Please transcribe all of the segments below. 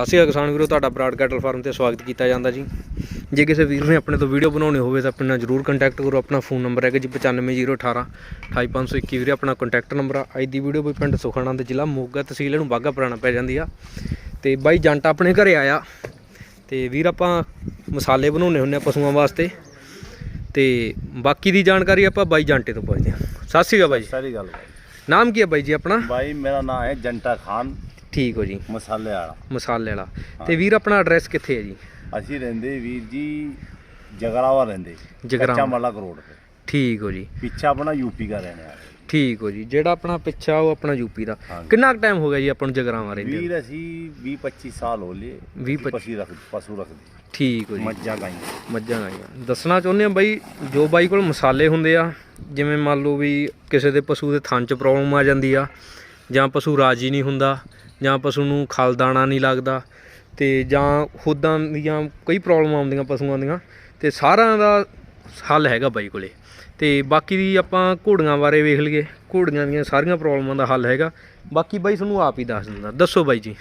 ਸਤਿ ਸ਼੍ਰੀ ਅਕਾਲ ਕਿਸਾਨ ਵੀਰੋ ਤੁਹਾਡਾ ਬਰਾਡ ਕੈਟਲ ਫਾਰਮ ਤੇ ਸਵਾਗਤ ਕੀਤਾ ਜਾਂਦਾ ਜੀ। ਜੇ ਕਿਸੇ ਵੀਰ ਨੇ ਆਪਣੇ ਤੋਂ ਵੀਡੀਓ ਬਣਾਉਣੀ ਹੋਵੇ ਤਾਂ ਆਪਣੇ ਨਾਲ ਜਰੂਰ ਕੰਟੈਕਟ ਕਰੋ। ਆਪਣਾ ਫੋਨ ਨੰਬਰ ਹੈਗਾ ਜੀ 95018 28521 ਵੀਰੇ। ਆਪਣਾ ਕੰਟੈਕਟ ਨੰਬਰ ਆ। ਅੱਜ ਦੀ ਵੀਡੀਓ ਵੀ ਪਿੰਡ ਸੁਖਣਾ ਦੇ ਜ਼ਿਲ੍ਹਾ ਮੋਗਾ ਤਹਿਸੀਲ ਨੂੰ ਬਾਗਾ ਪੁਰਾਣਾ ਪੈ ਜਾਂਦੀ ਆ। ਤੇ ਬਾਈ ਜੰਟ ਆਪਣੇ ਘਰੇ ਆਇਆ। ਤੇ ਵੀਰ ਆਪਾਂ ਮਸਾਲੇ ਬਣਾਉਣੇ ਹੁੰਦੇ ਆ ਪਸ਼ੂਆਂ ਵਾਸਤੇ। ਤੇ ਬਾਕੀ ਦੀ ਜਾਣਕਾਰੀ ਆਪਾਂ ਬਾਈ ਜੰਟੇ ਤੋਂ ਪੁੱਛਦੇ ਹਾਂ ਸਤਿ ਸ਼੍ਰੀ ਅਕਾਲ ਬਾਈ ਸਾਰੀ ਗੱਲ ਨਾਮ ਕੀ ਹੈ ਬਾਈ ਜੀ ਆਪਣਾ? ਬਾਈ ਮੇਰਾ ਨਾਮ ਹੈ ਜੰਟਾ ਖਾਨ। ਠੀਕ ਹੋ ਜੀ। ਮਸਾਲੇ ਵਾਲਾ। ਮਸਾਲੇ ਵਾਲਾ। ਤੇ ਵੀਰ ਆਪਣਾ ਐਡਰੈਸ ਕਿੱਥੇ ਹੈ ਜੀ? ਅਸੀਂ ਰਹਿੰਦੇ ਵੀਰ ਜੀ ਜਗਰਾਵਾ ਰਹਿੰਦੇ। ਜਗਰਾਵਾਂ। ਕੱਚਾ ਮੱਲਾ ਕਰੋੜ ਤੇ ਠੀਕ ਹੋ ਜੀ। ਪਿੱਛਾ ਆਪਣਾ ਯੂਪੀ ਦਾ ਰਹਿਣੇ ਵਾਲਾ। ਠੀਕ ਹੋ ਜੀ। ਜਿਹੜਾ ਆਪਣਾ ਪਿੱਛਾ ਉਹ ਆਪਣਾ ਯੂਪੀ ਦਾ। ਕਿੰਨਾ ਟਾਈਮ ਹੋ ਗਿਆ ਜੀ ਆਪਾਂ ਨੂੰ ਜਗਰਾਵਾਂ ਰਹਿੰਦੇ ਵੀਰ ਅਸੀਂ 20 25 ਸਾਲ ਹੋ ਲਏ। ਵੀਹ ਕਿ ਪੱਚੀ। ਪਸ਼ੂ ਰੱਖ ਪਸ਼ੂ ਰੱਖਦੇ। ਠੀਕ ਹੋ ਜੀ। ਮੱਝਾਂ ਗਾਈਆਂ। ਮੱਝਾਂ ਗਾਈਆਂ। ਦੱਸਣਾ ਚਾਹੁੰਦੇ ਆ ਬਾਈ ਜੋ ਬਾਈ ਕੋਲ ਮਸਾਲੇ ਹੁੰਦੇ ਆ ਜਿਵੇਂ ਮੰਨ ਲਓ ਵੀ ਕਿਸੇ ਦੇ ਪਸ਼ੂ ਦੇ ਥਣ 'ਚ ਪ੍ਰੋਬਲਮ ਆ ਜਾਂਦੀ ਆ ਜਾਂ ਪਸ਼ੂ ਰਾਜੀ ਨਹੀਂ ਹੁੰਦਾ ਜਾਂ ਪਸ਼ੂ ਨੂੰ ਖਲ ਦਾਣਾ ਨਹੀਂ ਲੱਗਦਾ ਤੇ ਜਾਂ ਖੁਦਾਂ ਦੀਆਂ ਕਈ ਪ੍ਰੋਬਲਮ ਆਉਂਦੀਆਂ ਪਸ਼ੂਆਂ ਦੀਆਂ ਤੇ ਸਾਰਿਆਂ ਦਾ ਹੱਲ ਹੈਗਾ ਬਾਈ ਕੋਲੇ। ਤੇ ਬਾਕੀ ਦੀ ਆਪਾਂ ਘੋੜੀਆਂ ਬਾਰੇ ਵੇਖ ਲਈਏ ਘੋੜੀਆਂ ਦੀਆਂ ਸਾਰੀਆਂ ਪ੍ਰੋਬਲਮਾਂ ਦਾ ਹੱਲ ਹੈਗਾ। ਬਾਕੀ ਬਾਈ ਤੁਹਾਨੂੰ ਆਪ ਹੀ ਦੱਸ ਦਿੰਦਾ। ਦੱਸੋ ਬਾਈ ਜੀ।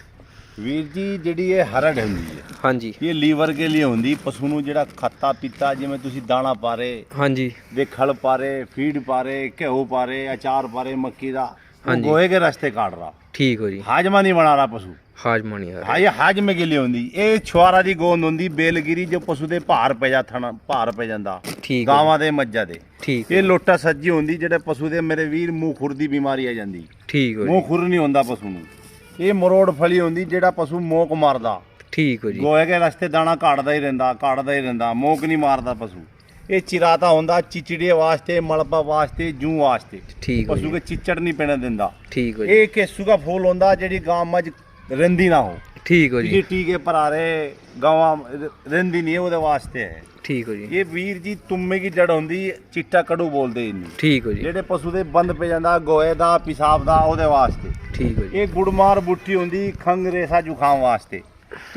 ਵੀਰ ਜੀ ਜਿਹੜੀ ਇਹ ਹਰੜ ਹੁੰਦੀ ਹੈ ਹਾਂਜੀ। ਇਹ ਲੀਵਰ ਕੇ ਲਈ ਹੁੰਦੀ ਪਸ਼ੂ ਨੂੰ ਜਿਹੜਾ ਖਾਤਾ ਪੀਤਾ ਜਿਵੇਂ ਤੁਸੀਂ ਦਾਣਾ ਪਾ ਰਹੇ ਹਾਂਜੀ। ਦੇ ਖਲ ਪਾ ਰਹੇ ਫੀਡ ਪਾ ਰਹੇ ਘਿਓ ਪਾ ਰਹੇ ਅਚਾਰ ਪਾ ਰਹੇ ਮੱਕੀ ਦਾ। ਗੋਹੇ ਕੇ ਰਸਤੇ ਕਾਟ ਰਹਾ ਠੀਕ ਹੋ ਜੀ। ਹਾਜਮਾ ਨਹੀਂ ਬਣਾ ਰਹਾ ਪਸ਼ੂ। ਹਾਜ਼ਮਾ ਨਹੀਂ ਆ ਰਿਹਾ। ਹਾਂ ਇਹ ਹਾਜਮੇ ਕੇ ਲਈ ਹੁੰਦੀ ਇਹ ਛੁਆਰਾ ਦੀ ਗੋਂਦ ਹੁੰਦੀ ਬੇਲਗਿਰੀ ਜੋ ਪਸ਼ੂ ਦੇ ਭਾਰ ਪੈ ਜਾ ਥਣ ਭਾਰ ਪੈ ਜਾਂਦਾ। ਠੀਕ ਹੈ ਗਾਵਾਂ ਦੇ ਮੱਝਾਂ ਦੇ। ਠੀਕ ਇਹ ਲੋਟਾ ਸੱਜੀ ਹੁੰਦੀ ਜਿਹੜੇ ਪਸ਼ੂ ਦੇ ਮੇਰੇ ਵੀਰ ਮੂੰਹ ਖੁਰ ਦੀ ਬਿਮਾਰੀ ਆ ਜਾਂਦੀ। ਠੀਕ ਹੋ ਜੀ। ਮੂੰਹ ਖੁਰ ਨਹੀਂ ਹੁੰਦਾ ਪਸ਼ੂ ਨੂੰ। ਇਹ ਮਰੋੜ ਫਲੀ ਹੁੰਦੀ ਜਿਹੜਾ ਪਸ਼ੂ ਮੋਕ ਮਾਰਦਾ। ਠੀਕ ਹੋ ਜੀ। ਗੋਏ ਕੇ ਰਸਤੇ ਦਾਣਾ ਕਾੜਦਾ ਹੀ ਰਹਿੰਦਾ ਕਾੜਦਾ ਹੀ ਰਹਿੰਦਾ ਮੋਕ ਨਹੀਂ ਮਾਰਦਾ ਪਸ਼ੂ। ਇਹ ਚਿਰਾਤਾ ਹੁੰਦਾ ਚਿਚੜੇ ਵਾਸਤੇ ਮਲਬਾ ਵਾਸਤੇ ਜੂ ਵਾਸਤੇ। ਠੀਕ ਹੋ ਪਸ਼ੂ ਕੇ ਚਿੱਚੜ ਨਹੀਂ ਪੈਣ ਦਿੰਦਾ। ਠੀਕ ਹੋ ਜੀ। ਇਹ ਕੇਸੂ ਦਾ ਫੂਲ ਹੁੰਦਾ ਜਿਹੜੀ ਗਾਂ ਮੱਝ ਰਹਿੰਦੀ ਨਾ ਹੋ। ਠੀਕ ਹੋ ਜੀ। ਜੀ ਟੀਕੇ ਭਰਾਰੇ ਗਾਵਾਂ ਰਹਿੰਦੀ ਨਹੀਂ ਉਹਦੇ ਵਾਸਤੇ ਹੈ। ਠੀਕ ਹੋ ਜੀ। ਇਹ ਵੀਰ ਜੀ ਤੁੰਮੇ ਕੀ ਜੜ ਹੁੰਦੀ ਚਿੱਟਾ ਕੜੂ ਬੋਲਦੇ ਇਹਨੂੰ। ਠੀਕ ਹੋ ਜੀ। ਜਿਹੜੇ ਪਸ਼ੂ ਦੇ ਬੰਦ ਪੈ ਜਾਂਦਾ ਗੋਏ ਦਾ ਪਿਸ਼ਾਬ ਦਾ ਉਹਦੇ ਵਾਸਤੇ। ਠੀਕ ਹੋ ਜੀ। ਇਹ ਗੁੜਮਾਰ ਬੁੱਟੀ ਹੁੰਦੀ ਖੰਗ ਰੇਸਾ ਜ਼ੁਕਾਮ ਵਾਸਤੇ।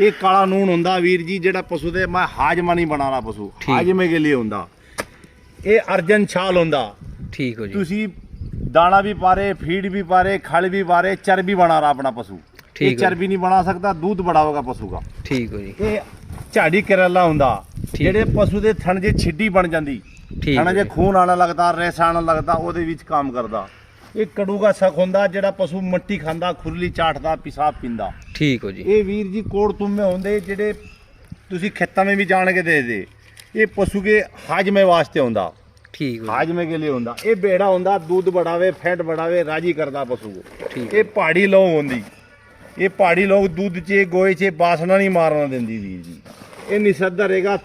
ਇਹ ਕਾਲਾ ਨੂਨ ਹੁੰਦਾ ਵੀਰ ਜੀ ਜਿਹੜਾ ਪਸ਼ੂ ਦੇ ਮੈਂ ਹਾਜਮਾ ਨਹੀਂ ਬਣਾਣਾ ਪਸ਼ੂ। ਹਾਜਮੇ ਕੇ ਲਈ ਹੁੰਦਾ ਇਹ ਅਰਜਨ ਛਾਲ ਹੁੰਦਾ ਠੀਕ ਹੋ ਜੀ ਤੁਸੀਂ ਦਾਣਾ ਵੀ ਪਾਰੇ ਫੀਡ ਵੀ ਪਾਰੇ ਖਲ ਵੀ ਪਾਰੇ ਚਰਬੀ ਬਣਾ ਰਹਾ ਆਪਣਾ ਪਸ਼ੂ ਠੀਕ ਇਹ। ਚਰਬੀ ਨਹੀਂ ਬਣਾ ਸਕਦਾ ਦੁੱਧ ਬੜਾਵੇਗਾ ਪਸ਼ੂ ਦਾ ਠੀਕ ਹੋ ਜੀ ਇਹ ਝਾੜੀ ਕਰੇਲਾ ਹੁੰਦਾ। ਜਿਹੜੇ ਪਸ਼ੂ ਦੇ ਥਣ ਜੇ ਛਿੱਡੀ ਬਣ ਜਾਂਦੀ ਥਣ ਜੀ। ਖੂਨ ਆਣਾ ਲੱਗਦਾ ਰੇਸਾ ਆਣਾ ਲੱਗਦਾ ਉਹਦੇ ਵਿੱਚ ਕੰਮ ਕਰਦਾ ਇਹ ਕੜੂਗਾ ਸਖ ਹੁੰਦਾ ਜਿਹੜਾ ਪਸ਼ੂ ਮੱਟੀ ਖਾਂਦਾ ਖੁਰਲੀ ਚਾਟਦਾ ਪਿਸ਼ਾਬ ਪੀਂਦਾ। ਠੀਕ ਹੋ ਜੀ। ਇਹ ਵੀਰ ਜੀ ਕੋੜ ਤੁੰਮੇ ਹੁੰਦੇ ਜਿਹੜੇ ਤੁਸੀਂ ਖੇਤਾਂ ਵਿੱਚ ਵੀ ਜਾਣ ਕੇ ਦੇ ਦੇ। ਇਹ ਪਸ਼ੂ ਕੇ ਹਾਜਮੇ ਵਾਸਤੇ ਹੁੰਦਾ। ਠੀਕ ਹੋ ਹਾਜਮੇ ਕੇ ਲਈ ਹੁੰਦਾ। ਇਹ ਬੇੜਾ ਹੁੰਦਾ ਦੁੱਧ ਬੜਾਵੇ ਫੈਟ ਬੜਾਵੇ ਰਾਜੀ ਕਰਦਾ ਪਸ਼ੂ। ਠੀਕ ਇਹ ਪਹਾੜੀ ਲੌ ਹੁੰਦੀ। ਇਹ ਪਹਾੜੀ ਲੋਕ ਦੁੱਧ 'ਚ ਗੋਏ 'ਚ ਬਾਸਨਾ ਨਹੀਂ ਮਾਰਨਾ ਦਿੰਦੀ ਵੀਰ ਜੀ। ਇਹ ਨਿਸੱਦਾ ਰਹੇਗਾ।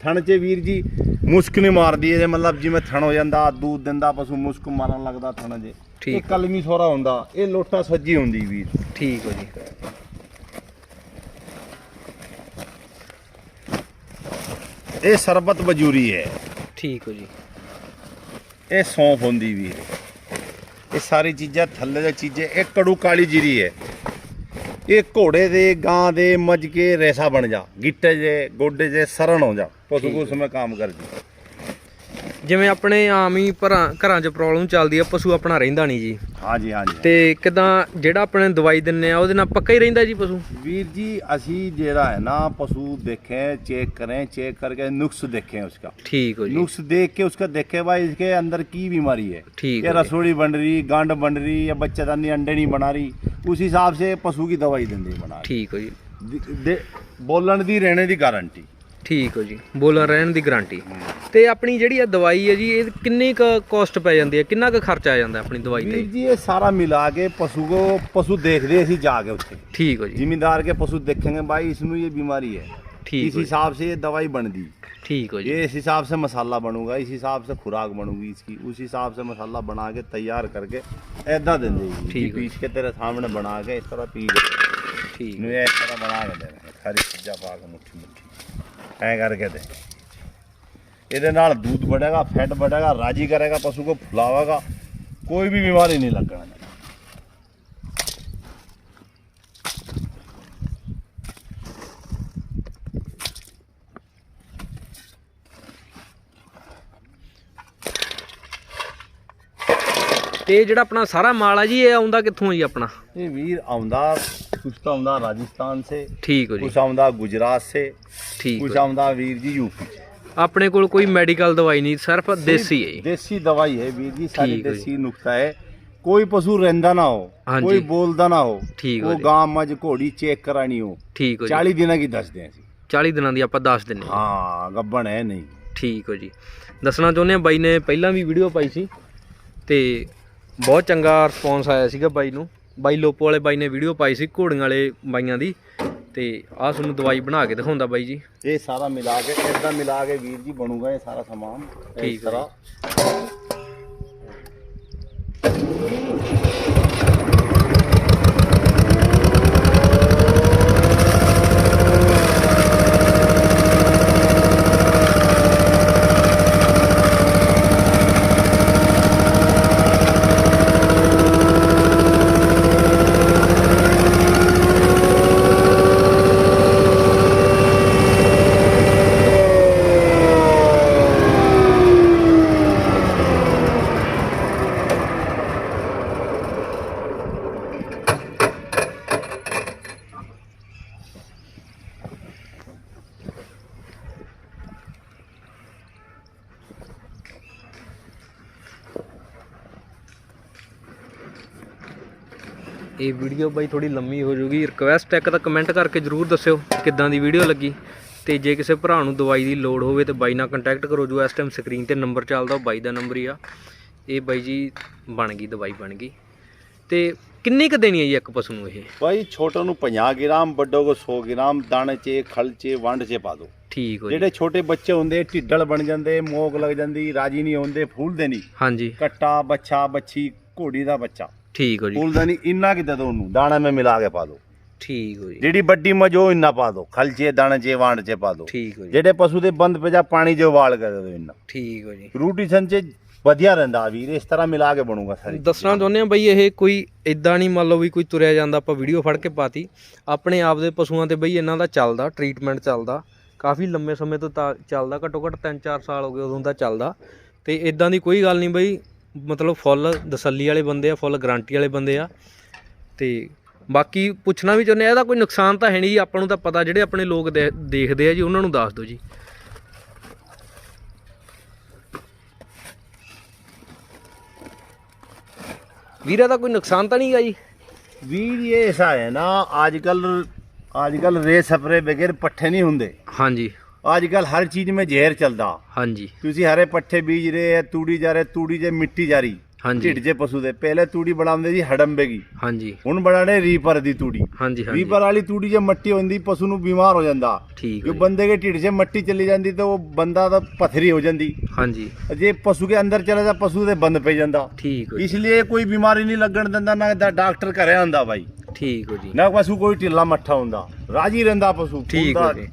ਥਣ 'ਚ ਵੀਰ ਜੀ ਮੁਸਕ ਨਹੀਂ ਮਾਰਦੀ ਇਹਦੇ ਮਤਲਬ ਜਿਵੇਂ ਥਣ ਹੋ ਜਾਂਦਾ ਦੁੱਧ ਦਿੰਦਾ ਪਸ਼ੂ ਮੁਸਕ ਮਾਰਨ ਲੱਗਦਾ ਥਣ ਠੀਕ। ਇਹ ਕਲਮੀ ਸੋਰਾ ਹੁੰਦਾ ਇਹ ਲੋਟਾ ਸੱਜੀ ਹੁੰਦੀ ਵੀਰ। ਠੀਕ ਹੋ ਜੀ। ਇਹ ਸਰਬਤ ਬਜੂਰੀ ਹੈ। ਠੀਕ ਹੋ ਜੀ। ਇਹ ਸੌਂਫ ਹੁੰਦੀ ਵੀਰ। ਇਹ ਸਾਰੀ ਚੀਜ਼ਾਂ ਥੱਲੇ ਦੀਆਂ ਚੀਜ਼ਾਂ ਇਹ ਕੜੂ ਕਾਲੀ ਜੀਰੀ ਹੈ। ਇਹ ਘੋੜੇ ਦੇ ਗਾਂ ਦੇ ਮੱਝ ਕੇ ਰੈਸਾ ਬਣ ਜਾ ਗਿੱਟੇ ਜੇ ਗੋਡੇ ਜੇ ਸਰਨ ਹੋ ਜਾ ਪਸ਼ੂ ਕੋ ਉਸਮੇ ਕੰਮ ਕਰ ਜੀ ਜਿਵੇਂ ਆਪਣੇ ਆਮ ਹੀ ਭਰਾਂ ਘਰਾਂ 'ਚ ਪ੍ਰੋਬਲਮ ਚੱਲਦੀ ਆ ਪਸ਼ੂ ਆਪਣਾ ਰਹਿੰਦਾ ਨਹੀਂ ਜੀ ਹਾਂ ਜੀ ਹਾਂ ਜੀ ਤੇ ਕਿਦਾਂ ਜਿਹੜਾ ਆਪਣੇ ਦਵਾਈ ਦਿੰਨੇ ਆ ਉਹਦੇ ਨਾਲ ਪੱਕਾ ਹੀ ਰਹਿੰਦਾ ਜੀ ਪਸ਼ੂ ਵੀਰ जी ਅਸੀਂ ਜਿਹੜਾ ਹੈ ਨਾ पशु देखें चेक करें चेक करके नुक्स देखें उसका ਠੀਕ ਹੋ ਜੀ नुक्स देख के उसका देखे भाई इसके अंदर की बीमारी है ठीक ये है जी। रसोड़ी बन रही गांड बन रही या बच्चेदानी अंडे नहीं बना रही उस हिसाब से पशु की दवाई देंगे बना रही ਠੀਕ ਹੋ ਜੀ दे- दे- बोलन ਦੀ ਰਹਿਣੇ ਦੀ ਗਾਰੰਟੀ ਠੀਕ ਹੋ ਜੀ ਬੋਲਣ ਰਹਿਣ ਦੀ ਗਾਰੰਟੀ ਤੇ ਆਪਣੀ ਜਿਹੜੀ ਆ ਦਵਾਈ ਹੈ ਜੀ ਇਹ ਕਿੰਨੀ ਕ ਕਾਸਟ ਪੈ ਜਾਂਦੀ ਹੈ ਕਿੰਨਾ ਕੁ ਖਰਚਾ ਆ ਜਾਂਦਾ ਆਪਣੀ ਦਵਾਈ ਵੀਰ ਤੇ ਜੀ ਇਹ ਸਾਰਾ ਮਿਲਾ ਕੇ ਪਸ਼ੂ ਕੋ ਪਸ਼ੂ ਦੇਖਦੇ ਅਸੀਂ ਜਾ ਕੇ ਉੱਥੇ ਠੀਕ ਹੋ ਜੀ ਜ਼ਿਮੀਂਦਾਰ के पशु देखेंगे भाई इसमें ये बीमारी है ठीक इस है। हिसाब से ये दवाई बनती ਠੀਕ ਹੋ ਜੀ ये इस हिसाब से मसाला बनूगा इस हिसाब से खुराक बनूगी इसकी उस हिसाब से मसाला बना के तैयार करके ऐदा दे देगी ठीक है। पीस के तेरे सामने बना के इस तरह पी दे ਠੀਕ इन्हें इस तरह बना के देना सारी चीज़ा पा के मुट्ठी मुट्ठी ऐ करके दे ਇਹਦੇ ਨਾਲ दूध बढ़ेगा फैट बढ़ेगा राजी करेगा पशु को फुलावेगा कोई भी बीमारी नहीं लगना ਤੇ ਜਿਹੜਾ ਆਪਣਾ ਸਾਰਾ ਮਾਲ ਆ ਜੀ ਇਹ ਆਉਂਦਾ ਕਿੱਥੋਂ ਆ ਜੀ ਆਪਣਾ? ਇਹ ਵੀਰ ਆਉਂਦਾ ਕੁਛ ਤਾਂ ਆਉਂਦਾ ਰਾਜਸਥਾਨ ਸੇ ਠੀਕ ਹੋ ਜੀ। ਕੁਛ ਆਉਂਦਾ ਗੁਜਰਾਤ ਸੇ ਠੀਕ। ਆਉਂਦਾ ਵੀਰ ਜੀ ਯੂਪੀ ਸੇ ਆਪਣੇ ਕੋਲ ਕੋਈ ਮੈਡੀਕਲ ਦਵਾਈ ਨਹੀਂ ਸਿਰਫ ਦੇਸੀ ਹੈ ਜੀ। ਦੇਸੀ ਦਵਾਈ ਹੈ ਵੀਰ ਜੀ ਸਾਰੀ ਠੀਕ ਹੈ ਜੀ। ਦੇਸੀ ਨੁਕਤਾ ਹੈ। ਕੋਈ ਪਸ਼ੂ ਰਹਿੰਦਾ ਨਾ ਹੋ ਹਾਂਜੀ। ਕੋਈ ਬੋਲਦਾ ਨਾ ਹੋ ਠੀਕ ਹੋ ਉਹ ਜੀ। ਗਾਂ ਮੱਝ ਘੋੜੀ ਚੈੱਕ ਕਰਾਣੀ ਹੋ। ਠੀਕ ਹੋ ਜੀ। 40 ਦਿਨਾਂ ਕੀ ਦੱਸਦੇ ਹਾਂ ਅਸੀਂ। 40 ਦਿਨਾਂ ਦੀ ਆਪਾਂ ਦੱਸ ਦਿੰਨੇ ਹਾਂ। ਹਾਂ ਗੱਬਣ ਹੈ ਨਹੀਂ। ਠੀਕ ਹੋ ਜੀ। ਦੱਸਣਾ ਚਾਹੁੰਦੇ ਆ ਬਾਈ ਨੇ ਪਹਿਲਾਂ ਵੀ ਵੀਡੀਓ ਪਾਈ ਸੀ ਤੇ ਬਹੁਤ ਚੰਗਾ ਰਿਸਪੌਂਸ ਆਇਆ ਸੀਗਾ ਬਾਈ ਨੂੰ। ਬਾਈ ਲੋਪੋ ਵਾਲੇ ਬਾਈ ਨੇ ਵੀਡੀਓ ਪਾਈ ਸੀ ਘੋੜੀਆਂ ਵਾਲੇ ਬਾਈਆਂ ਦੀ। ਤੇ ਆਹ ਤੁਹਾਨੂੰ ਦਵਾਈ ਬਣਾ ਕੇ ਦਿਖਾਉਂਦਾ ਬਾਈ ਜੀ। ਇਹ ਸਾਰਾ ਮਿਲਾ ਕੇ ਇਦਾਂ ਮਿਲਾ ਕੇ ਵੀਰ ਜੀ ਬਣੂਗਾ ਇਹ ਸਾਰਾ ਸਮਾਨ। ਇਸ ਠੀਕ ਹੈ ਤਰ੍ਹਾਂ ਇਹ ਵੀਡੀਓ ਬਾਈ ਥੋੜੀ ਲੰਮੀ ਹੋ ਜੂਗੀ ਰਿਕਵੈਸਟ ਇੱਕ ਤਾਂ ਕਮੈਂਟ ਕਰਕੇ ਜਰੂਰ ਦੱਸਿਓ ਕਿੱਦਾਂ ਦੀ ਵੀਡੀਓ ਲੱਗੀ। ਤੇ ਜੇ ਕਿਸੇ ਭਰਾ ਨੂੰ ਦਵਾਈ ਦੀ ਲੋੜ ਹੋਵੇ ਤੇ ਬਾਈ ਨਾਲ ਕੰਟੈਕਟ ਕਰੋ ਜੋ ਇਸ ਟਾਈਮ ਸਕਰੀਨ ਤੇ ਨੰਬਰ ਚੱਲਦਾ ਉਹ ਬਾਈ ਦਾ ਨੰਬਰ ਹੀ ਆ। ਇਹ ਬਾਈ ਜੀ ਬਣ ਗਈ ਦਵਾਈ ਬਣ ਗਈ। ਤੇ ਕਿੰਨੀ ਕੁ ਦੇਣੀ ਹੈ ਜੀ ਇੱਕ ਪਸ਼ੂ ਨੂੰ ਇਹ? ਭਾਈ ਛੋਟੇ ਨੂੰ 50 ਗ੍ਰਾਮ ਵੱਡੋ ਕੋ 100 ਗ੍ਰਾਮ ਦਾਣੇ 'ਚ ਖਲ 'ਚ ਵੰਡ 'ਚ ਪਾ ਦਿਓ। ਠੀਕ ਹੋ ਜਿਹੜੇ ਛੋਟੇ ਬੱਚੇ ਹੁੰਦੇ ਢਿੱਡਲ ਬਣ ਜਾਂਦੇ ਮੋਕ ਲੱਗ ਜਾਂਦੀ ਰਾਜੀ ਨਹੀਂ ਹੁੰਦੇ ਫੂਲਦੇ ਨਹੀਂ। ਹਾਂਜੀ। ਕੱਟਾ ਬੱਚਾ ਬੱਚੀ ਘੋੜੀ ਦਾ ਬੱਚਾ। ਠੀਕ ਹੋ ਜੀ। ਫੂਲਦਾ ਨਹੀਂ ਇੰਨਾ ਕਿ ਦੇ ਉਹਨੂੰ? ਦਾਣਾ ਮੈਂ ਮਿਲਾ ਕੇ ਪਾ ਦਿਓ ਠੀਕ ਹੋ ਜੀ। ਜਿਹੜੀ ਵੱਡੀ ਉਹ ਇੰਨਾ ਪਾ ਦਿਓ ਖਲ 'ਚ ਦਾਣੇ 'ਚ ਵੰਡ 'ਚ ਪਾ ਦਿਓ ਠੀਕ ਹੋ ਜੀ। ਜਿਹੜੇ ਪਸ਼ੂ ਦੇ ਬੰਦ ਪੇ ਜਾ ਪਾਣੀ ਜੋ ਉਬਾਲ ਕੇ ਦੇ ਇੰਨਾ। ਠੀਕ ਹੋ ਜੀ। ਰੂਟੀਸ਼ਨ 'ਚ ਵਧੀਆ ਰਹਿੰਦਾ ਵੀਰ ਇਸ ਤਰ੍ਹਾਂ ਮਿਲਾ ਕੇ ਬਣੂਗਾ ਸਾਰੀ ਦੱਸਣਾ ਚਾਹੁੰਦੇ ਆ ਬਈ ਇਹ ਕੋਈ ਇਦਾਂ ਨਹੀਂ ਮੰਨ ਲਓ ਵੀ ਕੋਈ ਤੁਰਿਆ ਜਾਂਦਾ ਆਪਾਂ ਵੀਡੀਓ ਫੜ ਕੇ ਪਾਤੀ। ਆਪਣੇ ਆਪ ਦੇ ਪਸ਼ੂਆਂ ਤੇ ਬਈ ਇਹਨਾਂ ਦਾ ਚੱਲਦਾ ਟ੍ਰੀਟਮੈਂਟ ਚੱਲਦਾ। ਕਾਫੀ ਲੰਮੇ ਸਮੇਂ ਤੋਂ ਤਾਂ ਚੱਲਦਾ ਘੱਟੋ ਘੱਟ 3-4 ਸਾਲ ਹੋ ਗਏ ਉਦੋਂ ਦਾ ਚੱਲਦਾ। ਤੇ ਇਦਾਂ ਦੀ ਕੋਈ ਗੱਲ ਨਹੀਂ ਬਈ ਮਤਲਬ ਫੁੱਲ ਤਸੱਲੀ ਵਾਲੇ ਬੰਦੇ ਆ ਫੁੱਲ ਗਾਰੰਟੀ ਵਾਲੇ ਬੰਦੇ ਆ। ਤੇ ਬਾਕੀ ਪੁੱਛਣਾ ਵੀ ਚਾਹੁੰਦੇ ਆ ਇਹਦਾ ਕੋਈ ਨੁਕਸਾਨ ਤਾਂ ਹੈ ਨਹੀਂ ਜੀ ਆਪਾਂ ਨੂੰ ਤਾਂ ਪਤਾ ਜਿਹੜੇ ਆਪਣੇ ਲੋਕ ਦੇਖਦੇ ਆ ਜੀ ਉਹਨਾਂ ਨੂੰ ਦੱਸ ਦਿਓ ਜੀ। ਵੀਰਾ ਦਾ ਕੋਈ ਨੁਕਸਾਨ ਤਾਂ ਨਹੀਂ ਗਾ ਜੀ? ਵੀਰ ਇਹ ਐਸਾ ਹੈ ਨਾ ਅੱਜ ਕੱਲ ਅੱਜ ਕੱਲ ਰੇ ਸਪਰੇ ਬਗੈਰ ਪੱਠੇ ਨਹੀਂ ਹੁੰਦੇ। ਹਾਂਜੀ। ਅੱਜ ਕੱਲ ਹਰ ਚੀਜ਼ में ਜ਼ਹਿਰ ਚੱਲਦਾ। ਹਾਂਜੀ। ਤੁਸੀਂ ਹਰੇ ਪੱਠੇ ਬੀਜ ਰਹੇ ਹੈ ਤੂੜੀ ਜਾ ਰਹੇ ਤੂੜੀ 'ਚ ਮਿੱਟੀ ਜਾ ਰਹੀ ਹਾਂਜੀ। ਢਿੱਡ 'ਚ ਪਸ਼ੂ ਦੇ ਪਹਿਲੇ ਤੂੜੀ ਬਣਾਉਂਦੇ ਸੀ ਹੜੰਬੇਗੀ। ਹਾਂਜੀ। ਹੁਣ ਬਣਾਣੇ ਰੀਪਰ ਦੀ ਤੂੜੀ। ਹਾਂਜੀ ਹਾਂਜੀ। ਰੀਪਰ ਵਾਲੀ ਤੂੜੀ 'ਚ ਮੱਟੀ ਹੁੰਦੀ ਪਸ਼ੂ ਨੂੰ ਬਿਮਾਰ ਹੋ ਜਾਂਦਾ। ਠੀਕ ਜੋ ਬੰਦੇ ਦੇ ਢਿੱਡ 'ਚ ਮੱਟੀ ਚਲੀ ਜਾਂਦੀ ਤਾਂ ਉਹ ਬੰਦਾ ਤਾਂ ਪਥਰੀ ਹੋ ਜਾਂਦੀ। ਹਾਂਜੀ। ਜੇ ਪਸ਼ੂ ਕੇ ਅੰਦਰ ਚਲਾ ਜਾ ਪਸ਼ੂ ਦੇ ਬੰਦ ਪੈ ਜਾਂਦਾ। ਠੀਕ ਜੀ। ਇਸ ਲਈ ਕੋਈ ਬਿਮਾਰੀ ਨਹੀਂ ਲੱਗਣ ਦਿੰਦਾ ਨਾ ਦਾ ਡਾਕਟਰ ਘਰੇ ਆਂਦਾ ਬਾਈ। ਠੀਕ ਹੋ ਜੀ। ਨਾ ਪਸ਼ੂ ਕੋਈ ਢਿੱਲਾ ਮੱਠਾ ਹੁੰਦਾ। ਰਾਜੀ ਰਹਿੰਦਾ ਪਸ਼ੂ ਠੀਕ ਹੋ। ਜੀ।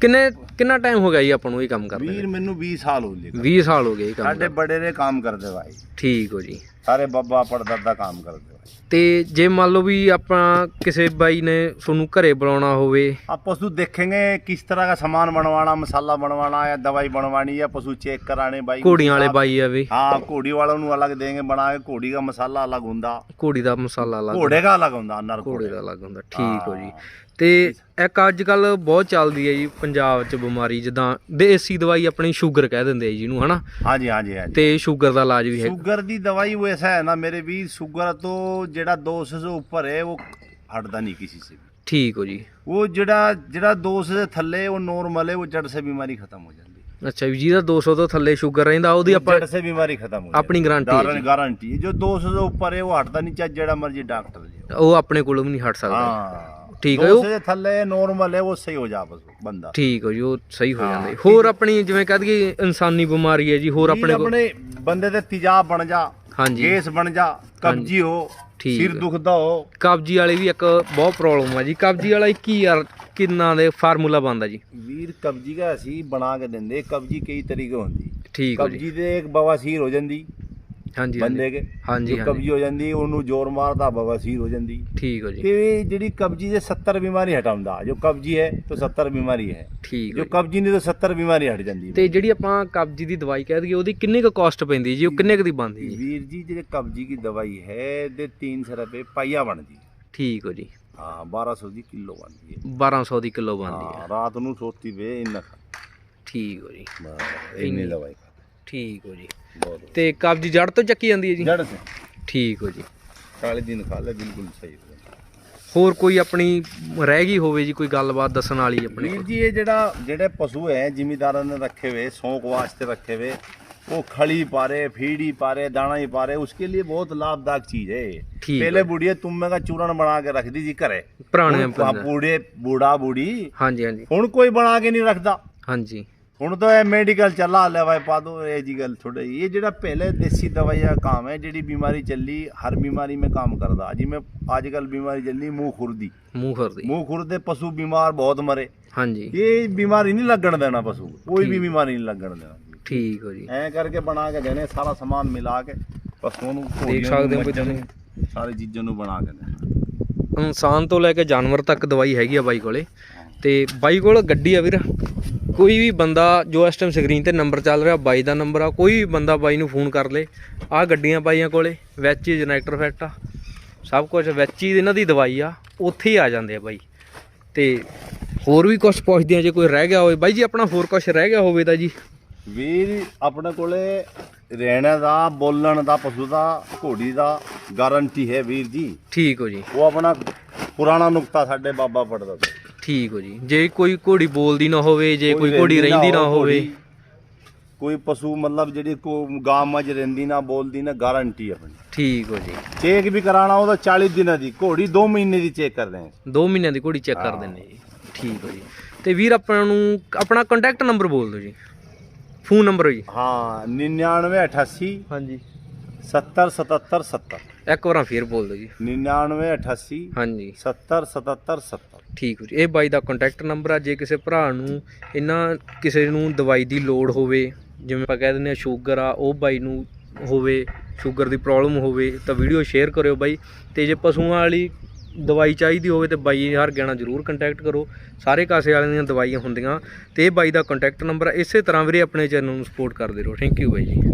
ਕਿੰਨੇ ਕਿੰਨਾ ਟਾਈਮ ਹੋ ਗਿਆ ਜੀ ਆਪਾਂ ਨੂੰ ਇਹ ਕੰਮ ਕਰਦੇ ਵੀਰ ਮੈਨੂੰ 20 ਸਾਲ ਹੋ ਗਏ 20 ਸਾਲ ਹੋ ਗਏ ਇਹ ਕੰਮ ਸਾਡੇ ਬੜੇ ਦੇ ਕੰਮ ਕਰਦੇ ਭਾਈ। ਠੀਕ ਹੋ ਜੀ। ਸਾਰੇ ਬੱਬਾ ਪੜਦਾਦਾ ਕੰਮ ਕਰਦੇ ਤੇ ਜੇ ਮੰਨ ਲਓ ਵੀ ਆਪਾਂ ਕਿਸੇ ਬਾਈ ਨੇ ਤੁਹਾਨੂੰ ਘਰੇ ਬੁਲਾਉਣਾ ਹੋਵੇ। ਆ ਪਸ਼ੂ ਦੇਖेंगे ਕਿਸ ਤਰ੍ਹਾਂ ਦਾ ਸਮਾਨ ਬਣਵਾਣਾ ਮਸਾਲਾ ਬਣਵਾਣਾ ਹੈ ਦਵਾਈ ਬਣਵਾਣੀ ਹੈ ਪਸ਼ੂ ਚੈੱਕ ਕਰਾਣੇ ਬਾਈ। ਘੋੜੀਆਂ ਵਾਲੇ ਬਾਈ ਆ ਵੀ। ਹਾਂ ਘੋੜੀ ਵਾਲਿਆਂ ਨੂੰ ਅਲੱਗ ਦੇਂਗੇ ਬਣਾ ਕੇ ਘੋੜੀ ਦਾ ਮਸਾਲਾ ਅਲੱਗ ਹੁੰਦਾ। ਘੋੜੀ ਦਾ ਮਸਾਲਾ ਅਲੱਗ ਘੋੜੇ ਦਾ ਅਲੱਗ ਹੁੰਦਾ ਨਰ ਘੋੜੇ ਦਾ। ਅਲੱਗ ਹੁੰਦਾ ਠੀਕ ਹੋ ਜੀ। ਤੇ ਇੱਕ ਅੱਜ ਕੱਲ ਬਹੁਤ ਚੱਲਦੀ ਹੈ ਜੀ ਪੰਜਾਬ 'ਚ ਬਿਮਾਰੀ ਜਿੱਦਾਂ ਦੇਸੀ ਦਵਾਈ ਆਪਣੀ ਸ਼ੂਗਰ ਕਹਿ ਦਿੰਦੇ ਆ ਜੀ ਇਹਨੂੰ ਹਨਾ? ਹਾਂਜੀ ਹਾਂਜੀ ਹਾਂਜੀ। ਤੇ ਸ਼ੂਗਰ ਦਾ ਇਲਾਜ ਵੀ ਹੈ। ਸ਼ੂਗਰ ਦੀ ਦਵਾਈ ਉਹ ਐਸਾ ਹੈ ਨਾ ਮੇਰੇ ਵੀਰ ਸ਼ੂਗਰ ਤੋਂ ਜਿਹੜਾ 200 ਤੋਂ ਉੱਪਰ ਹੈ ਉਹ ਹਟਦਾ ਨਹੀਂ ਕਿਸੇ ਸੇ ਠੀਕ ਹੋ ਜੀ। ਉਹ ਜਿਹੜਾ ਜਿਹੜਾ 200 ਦੇ ਥੱਲੇ ਉਹ ਨੋਰਮਲ ਹੈ ਉਹ ਜੜ ਸੇ ਬਿਮਾਰੀ ਖਤਮ ਹੋ ਜਾਂਦੀ ਹੈ। ਅੱਛਾ ਵੀ 200 ਤੋਂ ਥੱਲੇ ਸ਼ੂਗਰ ਰਹਿੰਦਾ ਉਹਦੀ ਆਪਾਂ ਜੜ ਸੇ ਬਿਮਾਰੀ ਖਤਮ ਹੋ ਆਪਣੀ guarantee ਹੈ ਗਾਰੰਟੀ ਜੋ। 200 ਤੋਂ ਉੱਪਰ ਹੈ ਉਹ ਹਟਦਾ ਨਹੀਂ ਚਾਹੇ ਜਿਹੜਾ ਮਰਜ਼ੀ ਡਾਕਟਰ ਜੀ ਉਹ ਆਪਣੇ ਕੋਲੋਂ ਵੀ ਨਹੀਂ ਹਟ ਸਕਦਾ। ਹਾਂ। ਠੀਕ ਹੈ, 200 ਉਹ- ਦੇ ਥੱਲੇ ਨੋਰਮਲ ਹੈ ਉਹ ਸਹੀ ਹੋ ਜਾ ਬਸ ਬੰਦਾ। ਠੀਕ ਹੋ ਜੀ ਉਹ ਸਹੀ ਹੋ ਜਾਂਦੇ। ਹੋਰ ਆਪਣੀ ਜਿਵੇਂ ਕਹਿ ਦਈਏ ਇਨਸਾਨੀ ਬਿਮਾਰੀ ਹੈ ਜੀ ਹੋਰ ਆਪਣੇ ਕੋਲ ਆਪਣੇ ਬੰਦੇ ਦੇ ਤੇਜ਼ਾਬ ਬਣ ਜਾ ਹਾਂਜੀ। ਗੈਸ ਬਣ ਜਾ ਕਬਜੀ ਹੋ ਠੀਕ ਸਿਰ ਹੈ। ਦੁਖਦਾ ਹੋ। ਕਬਜੀ ਵਾਲੀ ਵੀ ਇੱਕ ਬਹੁਤ ਪ੍ਰੋਬਲਮ ਆ ਜੀ। ਕਬਜੀ ਵਾਲਾ ਕੀ ਯਾਰ ਕਿੰਨਾ ਦੇ ਫਾਰਮੂਲਾ ਬਣਦਾ ਜੀ। ਵੀਰ ਕਬਜੀ ਦਾ ਅਸੀਂ ਬਣਾ ਕੇ ਦਿੰਦੇ ਕਬਜੀ ਕਈ ਤਰੀਕੇ ਹੁੰਦੀ। ਠੀਕ ਹੋ ਜੀ। ਕਬਜੀ ਦੇ ਇੱਕ ਬਵਾਸੀਰ ਹੋ ਜਾਂਦੀ। ਹਾਂਜੀ ਬੰਦੇ ਕੇ ਜੋ ਕਬਜੀ ਹੋ ਜਾਂਦੀ ਉਹਨੂੰ ਜ਼ੋਰ ਮਾਰਦਾ ਬਵਾਸੀਰ ਹੋ ਜਾਂਦੀ। ਠੀਕ ਹੋ ਜੀ। ਤੇ ਜਿਹੜੀ ਕਬਜੀ ਦੇ 70 ਬਿਮਾਰੀ ਹਟਾਉਂਦਾ ਜੋ ਕਬਜੀ ਹੈ ਤਾਂ 70 ਬਿਮਾਰੀ ਹੈ। ਠੀਕ ਜੋ ਕਬਜੀ ਨੇ ਤਾਂ 70 ਬਿਮਾਰੀ ਹਟ ਜਾਂਦੀ ਤੇ ਜਿਹੜੀ ਆਪਾਂ ਕਬਜੀ ਦੀ ਦਵਾਈ ਕਹਿ ਦਈਏ ਉਹਦੀ ਕਿੰਨੀ ਕੁ ਕਾਸਟ ਪੈਂਦੀ ਜੀ? ਉਹ ਕਿੰਨੇ ਕੁ ਦੀ ਬਣਦੀ ਜੀ? ਵੀਰ ਜੀ ਜਿਹੜੇ ਕਬਜੀ ਦੀ ਦਵਾਈ ਹੈ ਦੇ 300 ਰੁਪਏ ਪਾਈਆ ਬਣਦੀ ਠੀਕ ਹੋ ਜੀ। ਹਾਂ 1200 ਦੀ ਕਿਲੋ ਬਣਦੀ ਹੈ। 1200 ਦੀ ਕਿਲੋ ਬਣਦੀ ਹੈ ਰਾਤ ਨੂੰ ਸੋਤੀ ਵੇ ਇੰਨਾ ਠੀਕ ਹੋ ਜੀ। ਇੰਨੀ ਦਵਾਈ ਠੀਕ ਹੋ ਜੀ। ਬਹੁਤ ਵਧੀਆ। ਤੇ ਕਬਜੀ ਜੜ ਤੋਂ ਚੱਕੀ ਜਾਂਦੀ ਹੈ ਜੀ? ਜੜ ਸੇ ਠੀਕ ਹੋ ਜੀ। ਕਾਲੇ ਦਿਨ ਖਾ ਬਿਲਕੁਲ ਸਹੀ ਹੋਰ ਕੋਈ ਆਪਣੀ ਰਹਿ ਗਈ ਹੋਵੇ ਜੀ ਕੋਈ ਗੱਲਬਾਤ ਦੱਸਣ ਵਾਲੀ ਆਪਣੇ ਵੀਰ ਜੀ ਇਹ ਜਿਹੜਾ ਜਿਹੜੇ ਪਸ਼ੂ ਹੈ ਜ਼ਿਮੀਦਾਰਾਂ ਨੇ ਰੱਖੇ ਹੋਏ ਸ਼ੌਕ ਵਾਸਤੇ ਰੱਖੇ ਹੋਏ वो खली पारे फीडी पारे दाना ही पारे उसके लिए बहुत लाभदायक चीज है ये। ठीक पहले बुढ़िया तुम्मे का चूरण बना के रख ਪੁਰਾਣੇ ਹੁਣ ਪਾ- ਬੂੜਾ ਬੂੜੀ ਹਾਂਜੀ ਹਾਂਜੀ। ਹੁਣ ਕੋਈ ਬਣਾ ਕੇ ਨਹੀਂ ਰੱਖਦਾ। ਹਾਂਜੀ। ਹੁਣ ਤਾਂ ਇਹ ਮੈਡੀਕਲ ਚੱਲਾ ਲੈ ਭਾਈ ਪਾ ਦੋ ਇਹ ਜੀ ਗੱਲ ਥੋੜਾ ਇਹ ਜਿਹੜਾ ਪਹਿਲੇ ਦੇਸੀ ਦਵਾਈਆਂ ਕੰਮ ਹੈ ਜਿਹੜੀ ਬਿਮਾਰੀ ਚੱਲੀ ਹਰ ਬਿਮਾਰੀ में काम करदा ਜਿਵੇਂ ਅੱਜ ਕੱਲ ਬਿਮਾਰੀ ਚੱਲੀ ਮੂੰਹ ਖੁਰਦੀ ਮੂੰਹ ਖਰਦੀ ਮੂੰਹ ਖੁਰਦੇ ਪਸ਼ੂ ਬਿਮਾਰ ਬਹੁਤ ਮਰੇ ਹਾਂਜੀ ਇਹ ਬਿਮਾਰੀ ਨਹੀਂ ਲੱਗਣ ਦੇਣਾ ਪਸ਼ੂ ਕੋਈ ਵੀ ਠੀਕ। ਬਿਮਾਰੀ ਨਹੀਂ ਲੱਗਣ ਦੇਣਾ ਠੀਕ ਹੋ ਜੀ ਐ ਕਰਕੇ ਬਣਾ ਕੇ ਦੇਣੇ ਸਾਰਾ ਸਮਾਨ ਮਿਲਾ ਕੇ ਪਸ਼ੂਆਂ ਨੂੰ ਘੋੜੀਆਂ ਨੂੰ, ਸਕਦੇ ਹੋ ਮੱਝਾਂ ਕੋਈ ਨੂੰ, ਸਾਰੀ ਚੀਜ਼ਾਂ ਨੂੰ ਬਣਾ ਕੇ ਦੇਣਾ ਇਨਸਾਨ ਤੋਂ ਲੈ ਕੇ ਜਾਨਵਰ ਤੱਕ ਦਵਾਈ ਹੈਗੀ ਆ ਬਾਈ ਕੋਲੇ ਤੇ ਬਾਈ ਕੋਲ ਗੱਡੀ ਆ ਵੀਰ ਕੋਈ ਵੀ ਬੰਦਾ ਜੋ ਇਸ ਟਾਈਮ ਸਕਰੀਨ ਤੇ ਨੰਬਰ ਚੱਲ ਰਿਹਾ, ਬਾਈ ਦਾ ਨੰਬਰ ਆ, ਕੋਈ ਵੀ ਬੰਦਾ ਬਾਈ ਨੂੰ ਫੋਨ ਕਰ ਲੇ ਆ ਗੱਡੀਆਂ ਬਾਈਆਂ ਕੋਲੇ, ਵਿੱਚ ਹੀ ਜਨਰੇਟਰ ਫਿੱਟ ਆ। ਸਭ ਕੁਝ ਵਿੱਚ ਹੀ ਇਹਨਾਂ ਦੀ ਦਵਾਈ ਆ, ਉੱਥੇ ਹੀ ਆ ਜਾਂਦੇ ਆ ਬਾਈ। ਤੇ ਹੋਰ ਵੀ ਕੁਝ ਪੁੱਛਦੇ ਆ, ਜੇ ਕੋਈ ਰਹਿ ਗਿਆ ਹੋਵੇ। ਬਾਈ ਜੀ, ਆਪਣਾ ਹੋਰ ਕੁਝ ਰਹਿ ਗਿਆ ਹੋਵੇ ਤਾਂ ਜੀ। ਵੀਰ ਆਪਣੇ ਕੋਲੇ ਰਹਿਣ ਦਾ ਬੋਲਣ ਦਾ ਪਸ਼ੂ ਦਾ ਘੋੜੀ ਦਾ ਗਾਰੰਟੀ ਹੈ ਵੀਰ ਜੀ। ਠੀਕ ਹੋ ਜੀ। ਉਹ ਆਪਣਾ ਪੁਰਾਣਾ ਨੁਕਤਾ ਸਾਡੇ ਬਾਬਾ ਪੜਦਾ ਸੀ ਠੀਕ ਹੋ ਜੀ। ਜੇ ਕੋਈ ਘੋੜੀ ਬੋਲਦੀ ਨਾ ਹੋਵੇ ਜੇ ਕੋਈ ਘੋੜੀ ਰਹਿੰਦੀ ਨਾ ਹੋਵੇ ਕੋਈ ਪਸ਼ੂ ਮਤਲਬ ਜਿਹੜੀ ਕੋ ਗਾਂ ਮੱਝ ਰਹਿੰਦੀ ਨਾ ਬੋਲਦੀ ਨਾ ਗਾਰੰਟੀ ਆਪਣੀ। ਠੀਕ ਹੋ ਜੀ। ਚੈੱਕ ਵੀ ਕਰਾਣਾ ਉਹਦਾ 40 ਦਿਨਾਂ ਦੀ। ਘੋੜੀ 2 ਮਹੀਨੇ ਦੀ ਚੈੱਕ ਕਰਦੇ ਹਾਂ 2 ਮਹੀਨਿਆਂ ਦੀ ਘੋੜੀ ਚੈੱਕ ਕਰ। ਦਿੰਦੇ ਜੀ। ਠੀਕ ਹੋ ਜੀ। ਤੇ ਵੀਰ ਆਪਾਂ ਨੂੰ ਆਪਣਾ ਕੰਟੈਕਟ ਨੰਬਰ ਬੋਲ ਦਿਓ ਜੀ। ਫੋਨ ਨੰਬਰ ਜੀ ਹਾਂ 99 88 ਹਾਂਜੀ। 70 77 70 ਇੱਕ ਵਾਰਾਂ ਫੇਰ ਬੋਲ ਦਿਓ ਜੀ। 99 88 ਹਾਂਜੀ। 70 77 70 ਠੀਕ ਹੋ ਜੀ। ਇਹ ਬਾਈ ਦਾ ਕੰਟੈਕਟ ਨੰਬਰ ਆ ਜੇ ਕਿਸੇ ਭਰਾ ਨੂੰ ਇਹਨਾਂ ਕਿਸੇ ਨੂੰ ਦਵਾਈ ਦੀ ਲੋੜ ਹੋਵੇ ਜਿਵੇਂ ਆਪਾਂ ਕਹਿ ਦਿੰਦੇ ਆ ਸ਼ੂਗਰ ਆ ਉਹ ਬਾਈ ਨੂੰ ਹੋਵੇ ਸ਼ੂਗਰ ਦੀ ਪ੍ਰੋਬਲਮ ਹੋਵੇ ਤਾਂ ਵੀਡੀਓ ਸ਼ੇਅਰ ਕਰਿਓ ਬਾਈ। ਤੇ ਜੇ ਪਸ਼ੂਆਂ ਵਾਲੀ ਦਵਾਈ ਚਾਹੀਦੀ ਹੋਵੇ ਤੇ ਬਾਈ ਹਰ ਗਿਆਣਾ ਜ਼ਰੂਰ ਕੰਟੈਕਟ ਕਰੋ। ਸਾਰੇ ਕਾਸੇ ਵਾਲਿਆਂ ਦੀਆਂ ਦਵਾਈਆਂ ਹੁੰਦੀਆਂ ਤੇ ਇਹ ਬਾਈ ਦਾ ਕੰਟੈਕਟ ਨੰਬਰ ਇਸੇ ਤਰ੍ਹਾਂ ਵੀਰੇ ਆਪਣੇ ਚੈਨਲ ਨੂੰ ਸਪੋਰਟ ਕਰਦੇ ਰਹੋ। ਥੈਂਕ ਯੂ ਬਾਈ ਜੀ।